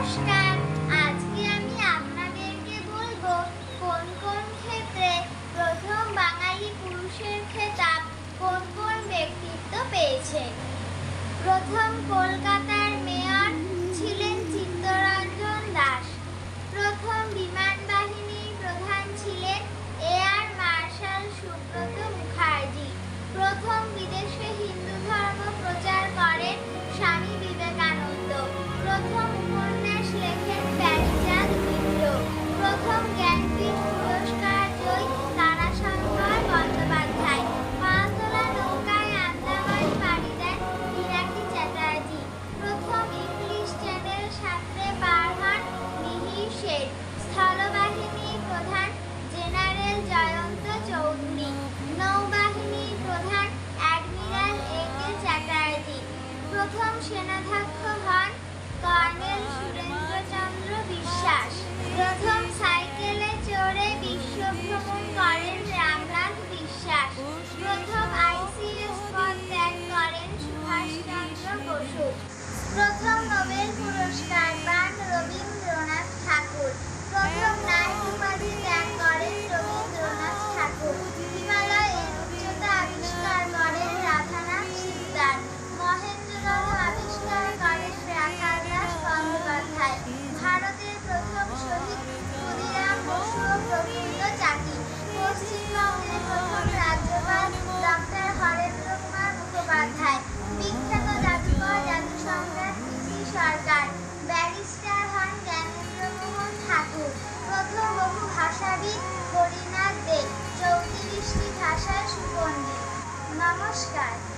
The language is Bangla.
নমস্কার আজকে আমি আপনাদেরকে বলব, কোন কোন ক্ষেত্রে প্রথম বাঙালি পুরুষের খেতাব কোন কোন ব্যক্তিত্ব পেয়েছে? প্রথম কলকাতার মেয়র ছিলেন চিত্তরঞ্জন দাস। প্রথম বিমান বাহিনীর প্রধান ছিলেন এয়ার মার্শাল সুব্রত মুখার্জি। প্রথম বিদেশে হিন্দু ধর্ম প্রচার করেন স্বামী বিবেকানন্দ। প্রথম প্রথম সেনাধ্যক্ষ হন কর্নেল সুরেন্দ্রচন্দ্র বিশ্বাস। প্রথম সাইকেলে চড়ে বিশ্ব ভ্রমণ করেন রামনাথ বিশ্বাস। প্রথম আইসিএস পদ ত্যাগ করেন সুভাষচন্দ্র বসু। প্রথম নোবেল পুরস্কার পান a moscar.